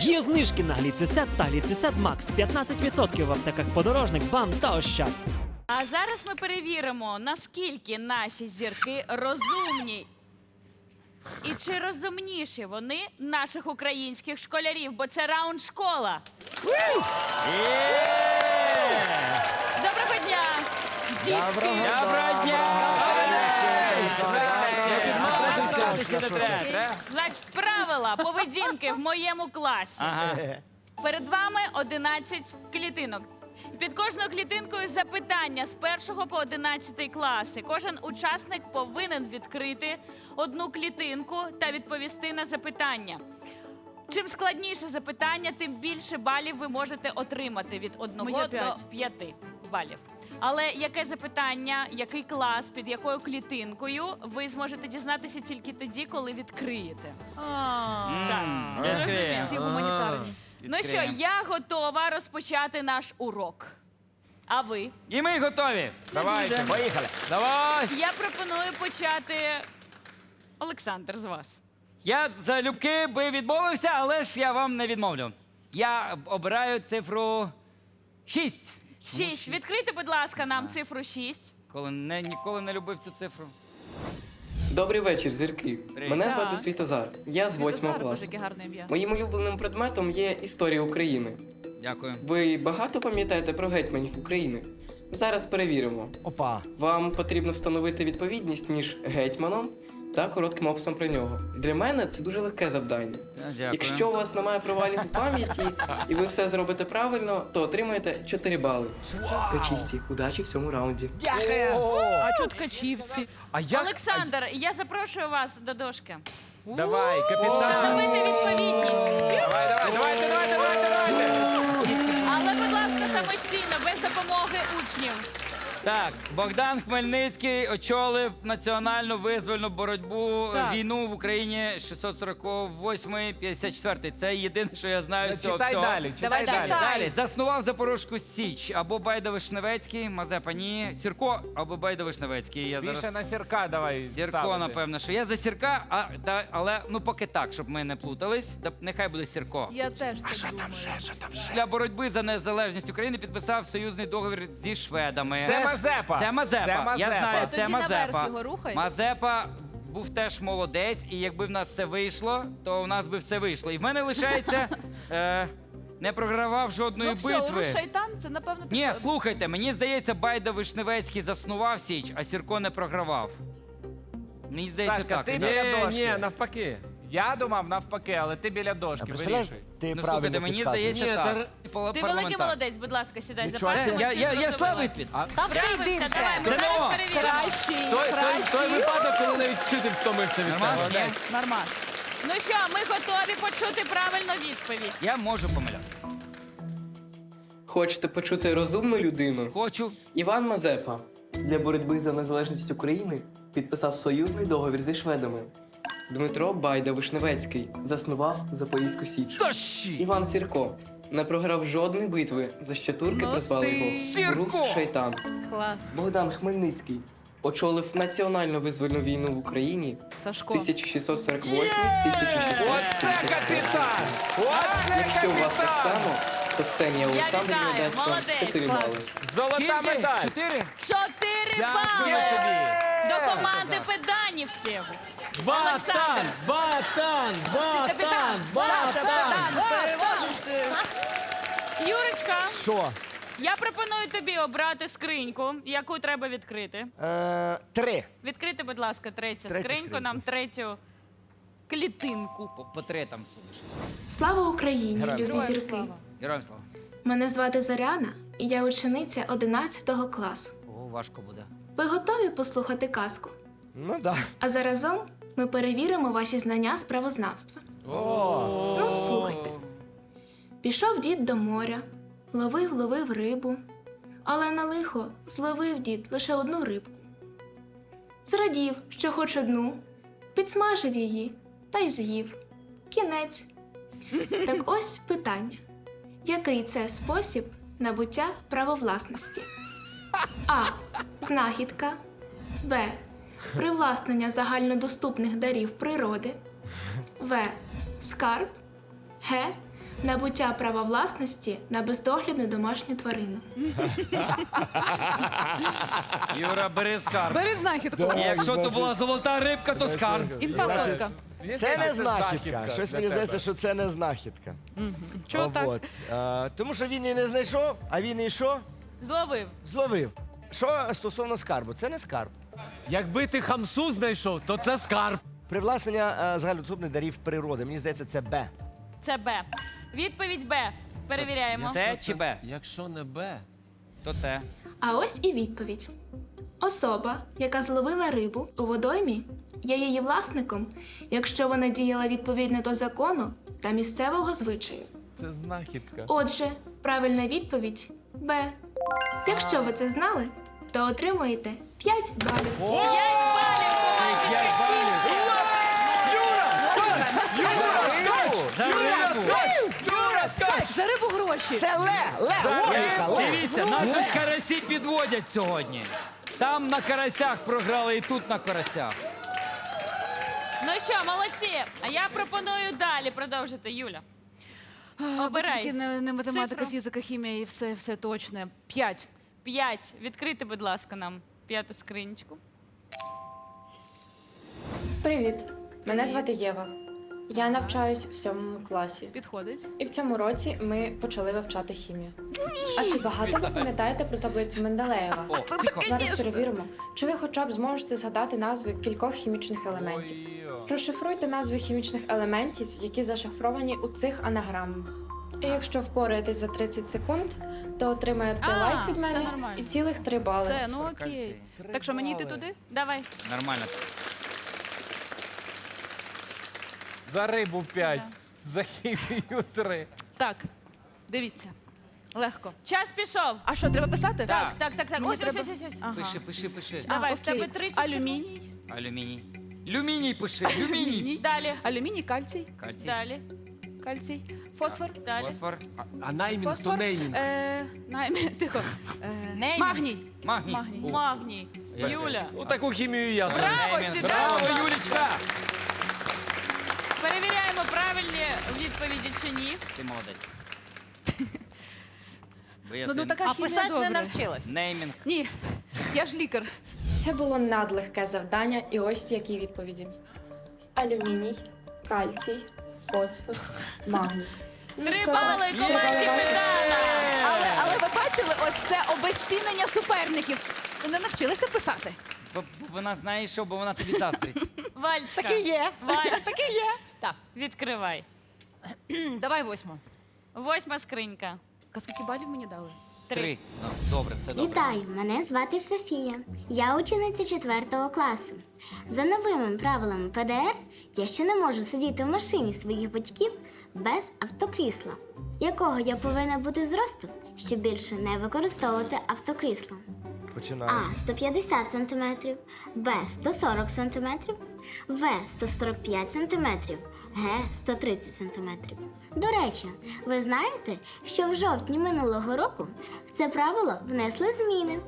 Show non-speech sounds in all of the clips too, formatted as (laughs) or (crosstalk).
Є знижки на гліцисет та гліцисет Макс 15% в аптеках подорожник, бам та ощад. А зараз ми перевіримо, наскільки наші зірки розумні. І чи розумніші вони наших українських школярів, бо це раунд школа. Доброго дня! Дітки! Доброго дня! Значить, правила поведінки в моєму класі. Ага. Перед вами 11 клітинок. Під кожною клітинкою запитання з 1 по 11 класи. Кожен учасник повинен відкрити одну клітинку та відповісти на запитання. Чим складніше запитання, тим більше балів ви можете отримати від 1 Моє до п'ять. 5 балів. Але яке запитання, який клас, під якою клітинкою, ви зможете дізнатися тільки тоді, коли відкриєте. Зрозуміло. Всі гуманітарні. Ну що, я готова розпочати наш урок. А ви? І ми готові. Давайте, поїхали. Давай. Я пропоную почати Олександр з вас. Я залюбки би відмовився, але ж я вам не відмовлю. Я обираю цифру 6. Шість. Відкрийте, будь ласка, нам цифру шість. Коли не, ніколи не любив цю цифру. Добрий вечір, зірки. Мене Так. звати Світозар. Я з восьмого класу. Боже, гарне ім'я. Моїм улюбленим предметом є історія України. Дякую. Ви багато пам'ятаєте про гетьманів України? Зараз перевіримо. Опа. Вам потрібно встановити відповідність між гетьманом та коротким описом про нього. Для мене це дуже легке завдання. Дякую. Якщо у вас немає провалів у пам'яті і ви все зробите правильно, то отримаєте 4 бали. Качівці, удачі в цьому раунді. А чого ткачівці? А як? Олександр, я запрошую вас до дошки. Давай, капітан. Встановити відповідність. Давай, давай, давайте, давайте, давайте, давайте. Але, будь ласка, самостійно, без допомоги учнів. Так, Богдан Хмельницький очолив національну визвольну боротьбу Так. війну в Україні 648-54. Це єдине, що я знаю з цього Читай всього. далі, Давай читай далі. читай. Далі заснував Запорожку Січ або Байда Вишневецький, Мазепа ні, Сірко або Байда Вишневецький. Я Більше зараз на сірка давай Сірко, ставити. напевно, що я за Сірка, а та але ну поки так, щоб ми не плутались. Та нехай буде Сірко. Я теж так думаю. Для боротьби за незалежність України підписав союзний договір зі шведами. Це Мазепа. Це Мазепа. Це Я Мазепа. знаю, Все, це тоді наверх Мазепа. його рухай. Мазепа був теж молодець, і якби в нас все вийшло, то в нас би все вийшло. І в мене лишається (laughs) е, не програвав жодної Ну все, битви. Урус Шайтан, це напевно Ні, слухайте, мені здається, Байда Вишневецький заснував Січ, а Сірко не програвав. Мені здається, Сашка, так. ти біля дошки. Ні, навпаки. Я думав навпаки, але ти біля дошки, Представляєш, вирішуй. ти Ну, правильно слухайте, мені підказуєш. здається, так. Ти великий молодець, будь ласка, сідай за Нічого парту. Це, я, я, я склав іспит. Та все йди вже. давай, ми Це зараз не перевіримо. Кращий, Той, той, той кращий. випадок, коли навіть вчитель втомився від Нормально? цього. Ні? Нормально. Ну що, ми готові почути правильну відповідь. Я можу помиляти. Хочете почути розумну людину? Хочу. Іван Мазепа для боротьби за незалежність України підписав союзний договір зі шведами. Дмитро Байда Вишневецький заснував Запорізьку Січ. Тащі! Іван Сірко не програв жодної битви, за що турки Ну прозвали ти. його Сірко! Рус Шайтан. Клас. Богдан Хмельницький очолив національну визвольну війну в Україні Сашко. 1648-1660. Оце капітан! Оце Якщо у вас так капітан! само, то Ксенія Олександрівна дасть вам молодець. 4 бали. Золота медаль! Чотири? Чотири бали педанівців. Батан! Батан! Капітан, Саша, капітан, переводимося. Юрочка, Що? я пропоную тобі обрати скриньку, яку треба відкрити. Е, три. Відкрити, будь ласка, третю, Третю скриньку, скриньку. нам третю клітинку. По, по три там. Слава Україні, Героям любі зірки! Героям слава. Мене звати Зоряна, і я учениця 11 класу. Ого, важко буде. Ви готові послухати казку? Ну да. А заразом ми перевіримо ваші знання з правознавства. Ну, слухайте. Пішов дід до моря, ловив, ловив рибу, але на лихо зловив дід лише одну рибку. Зрадів, що хоч одну, підсмажив її та й з'їв. Кінець. Так ось питання: який це спосіб набуття правовласності? А. Знахідка. Б. Привласнення загальнодоступних дарів природи. В. Скарб. Г. Набуття права власності на бездоглядну домашню тварину. Юра, бери скарб. Бери знахідку. І Якщо то була золота рибка, то скарб. Інфасотка. Це не знахідка. Щось мені здається, що це не знахідка. Чого так? от. А, Тому що він її не знайшов, а він її що? Зловив. Зловив. Що стосовно скарбу? Це не скарб. Якби ти хамсу знайшов, то це скарб. Привласнення е, загальнодоступних дарів природи. Мені здається, це Б. Це Б. Відповідь Б. Перевіряємо. Це чи Б? Якщо не Б. То це. А ось і відповідь. Особа, яка зловила рибу у водоймі, є її власником, якщо вона діяла відповідно до закону та місцевого звичаю. Це знахідка. Отже, правильна відповідь Б. Якщо ви це знали, то отримуєте 5 балів. П'ять балів команді Ткачівці. За рибу гроші. Це Ле! Ле! Логіка! Дивіться, нас ось карасі підводять сьогодні. Там на карасях програли і тут на карасях. Ну що, молодці. А я пропоную далі продовжити, Юля. Обирай. Тільки не, не математика, Цифру. фізика, хімія і все, все точне. П'ять. П'ять. Відкрити, будь ласка, нам п'яту скринічку. Привіт, мене звати Єва. Я навчаюсь в сьомому класі, Підходить. і в цьому році ми почали вивчати хімію. А чи багато ви пам'ятаєте про таблицю Менделеєва? О, тихо. Зараз перевіримо, чи ви хоча б зможете згадати назви кількох хімічних елементів. Розшифруйте назви хімічних елементів, які зашифровані у цих анаграмах. І якщо впораєтесь за 30 секунд, то отримаєте А, лайк від все мене нормально. і цілих 3 бали. Все, ну окей. Так що мені йти туди? Давай. Нормально. За рибу 5. За хімію 3. Так, дивіться. Легко. Час пішов. А що, треба писати? Так. Так, так, так. Мені Ось, треба- ось, ось, ось. Ага. Пиши, пиши, пиши. А, Давай, в окей. тебе 30 секунд. Алюміній. Алюміній. Люміній пиши, люміній. Далі. Алюміній, кальцій, Кальцій. Далі. Кальцій, фосфор. Далі. Фосфор. А наймінг то Фосфор. неймінг. Е, наймі- (laughs) тихо. Е, Неймінг. магній. Магній. Магній. О, Магній. Юля. Таку хімію я знаю. Браво, сідаємо. Браво, Юлічка! Перевіряємо, правильні відповіді чи ні. Ти молодець. (laughs) Бо я Ну, ну така хімія добре. навчилась. Неймінг. Ні, я ж лікар. Це було надлегке завдання, і ось які відповіді: алюміній, кальцій, фосфор, магній. Три бали команді бали Але, але ви бачили, ось це обезцінення суперників. Ви не навчилися писати? Бо вона знає, що, бо вона тобі заздрить. Вальчка. Так і є. Вальч, Так і є. Так, відкривай. (clears throat) давай восьму. Восьма скринька. А скільки балів мені дали? Три. Три. Ну, добре, це добре. Вітаю, мене звати Софія. Я учениця 4 класу. За новими правилами ПДР я ще не можу сидіти в машині своїх батьків без автокрісла. Якого я повинна бути зросту, щоб більше не використовувати автокрісло? Починаємо. А 150 см, Б 140 см, В 145 см, Г 130 см. До речі, ви знаєте, що в жовтні минулого року в це правило внесли зміни.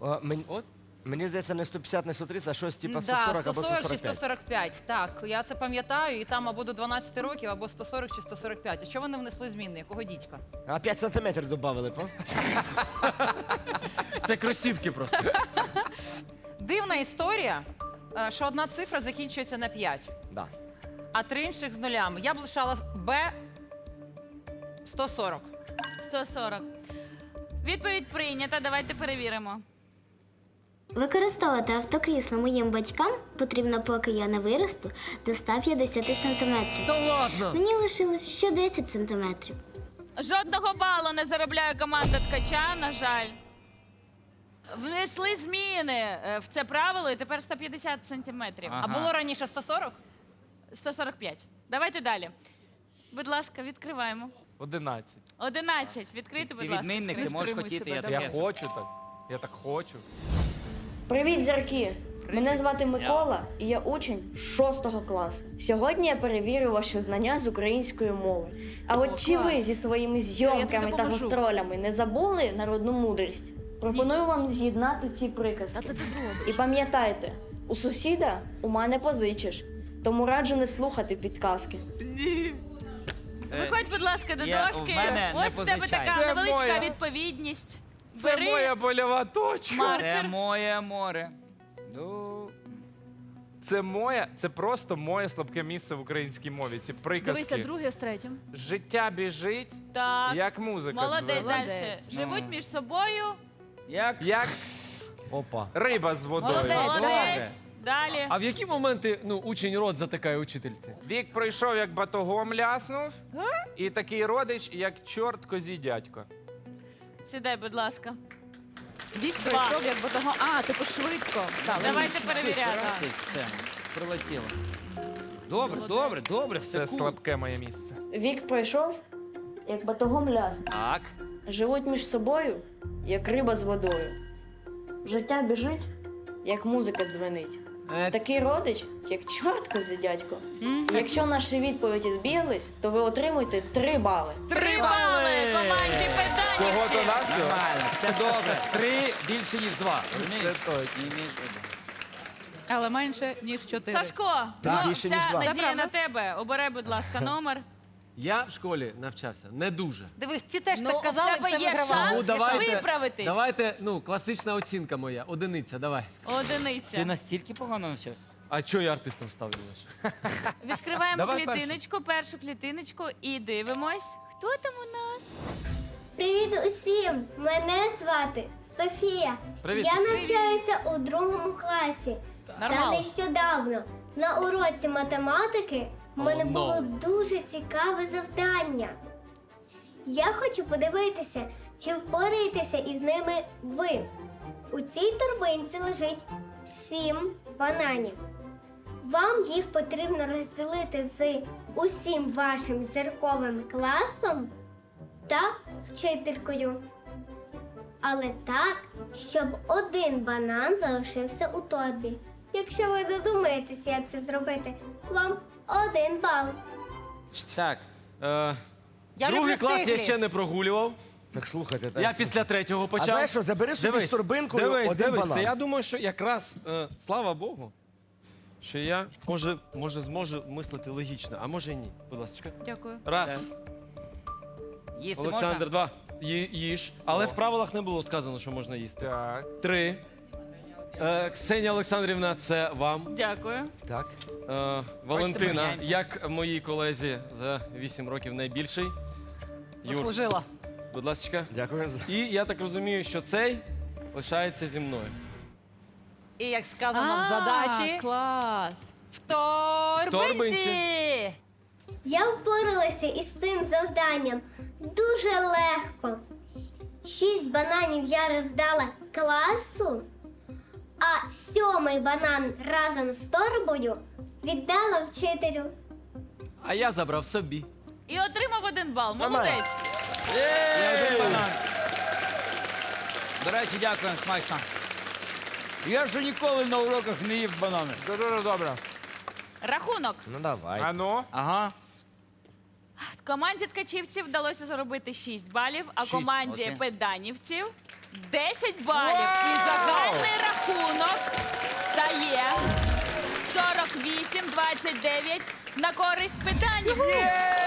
А, мені, От. Мені здається, не 150, не 130, а щось типа Да, 140 або 140 чи 145. 145. Так, я це пам'ятаю, і там або до 12 років, або 140 чи 145. А що вони внесли зміни? Якого дідька? А 5 сантиметрів додали, по? Це кросівки просто. Дивна історія, е, що одна цифра закінчується на 5, Да. а три інших з нулями. Я б лишала Б 140. 140. Відповідь прийнята. Давайте перевіримо. Використовувати автокрісло моїм батькам потрібно, поки я не виросту до 150 см. Та ладно. Мені лишилось ще 10 см. Жодного балу не заробляє команда ткача, на жаль. Внесли зміни е, в це правило, і тепер 150 сантиметрів. Ага. А було раніше 140? 145. Давайте далі. Будь ласка, відкриваємо. 11. 11. Відкрийте, будь Ти ласка. відмінник, ти скриньку. можеш хотіти, я. Я хочу так. Я так хочу. Привіт, зірки! Мене звати Микола, і я учень 6 класу. Сьогодні я перевірю ваші знання з української мови. А от О, чи ви зі своїми зйомками та гастролями не забули народну мудрість? Пропоную вам з'єднати ці А приказки. це ти. І пам'ятайте, у сусіда у мене позичиш, тому раджу не слухати підказки. Е, Виходь будь ласка, до Я- дошки. мене не Ось в тебе така Це невеличка моя. відповідність. Це Бери моя больова точка. маркер. Це моє море. Ну, Це моє, це просто моє слабке місце в українській мові. Ці приказки. Дивися, друге з третім. Життя біжить, Так. як музика. Молодець, дзве- далі. Молодець. Живуть між собою. як Як Опа. риба з водою. Молодець. Молодець. Далі. А в які моменти ну, учень рот затикає учительці? Вік пройшов, як батогом ляснув, і такий родич, як чорт козі дядько. Сідай, будь ласка. Вік пройшов, як того. А, типу швидко. Так, Давайте перевіряти. Все. Прилетіло. Добре, добре, добре, все Це кул. слабке моє місце. Вік пройшов, як батогом ляс. Так. Живуть між собою, як риба з водою. Життя біжить, як музика дзвенить. Е, Такий родич, як чортко за дядько. Якщо наші відповіді збіглись, то ви отримуєте три бали. Три бали команді Кого то педанівців. на все. Нормально, все добре. Три більше, ніж два. Розумієш? Це точно. Але менше, ніж чотири. Сашко, ну, більше, два. Це надія правда. на тебе. Обирай, будь ласка, номер. Я в школі навчався не дуже. Дивись, ці теж Ну, так казали, в тебе все є вигравали. шанс Ну, давайте, виправитись. давайте, ну, класична оцінка моя, одиниця, давай. Ти Одиниця. настільки погано навчався? А чого я артистом став думаєш? (laughs) Відкриваємо Давай клітиночку, першу клітиночку і дивимось. Хто там у нас? Привіт усім! Мене звати Софія. Привіт, Я Софія. навчаюся у другому класі. Та нещодавно на уроці математики в мене no. було дуже цікаве завдання. Я хочу подивитися, чи впораєтеся із ними ви. У цій торбинці лежить сім бананів. Вам їх потрібно розділити з усім вашим зірковим класом та вчителькою. Але так, щоб один банан залишився у торбі. Якщо ви додумаєтеся, як це зробити, вам один бал. Так. Е, Я другий люблю клас я стиглі. ще не прогулював. Так слухайте, так. Я після третього А почав. знаєш що, забери собі з торбинкою дивись, один дивись. банан. Та я думаю, що якраз е, слава Богу, що я може, може зможу мислити логічно, а може і ні. Будь ласка. Дякую. Раз. Їсти Олександр, можна? два. Ї- їж. Але О. в правилах не було сказано, що можна їсти. Так. Три. Е, Ксенія Олександрівна, це вам. Дякую. Так. Е, Валентина, поміняємося? як моїй колезі за 8 років найбільший. Юр, Заслужила. будь ласка. Дякую. І я так розумію, що цей лишається зі мною. І як сказано в задачі, клас. в торбинці. торбинці. Я впоралася із цим завданням дуже легко. Шість бананів я роздала класу, а сьомий банан разом з торбою віддала вчителю. А я забрав собі. І отримав один бал. Молодець. Один банан. До речі, дякую, смачно. Я ж ніколи на уроках не їв банани. Дуже добре. Рахунок. Ну давай. А ну? Ага. Команді ткачівців вдалося заробити 6 балів, а Шість, команді молодці. педанівців 10 балів. І загальний рахунок стає 48-29 на користь педанівців.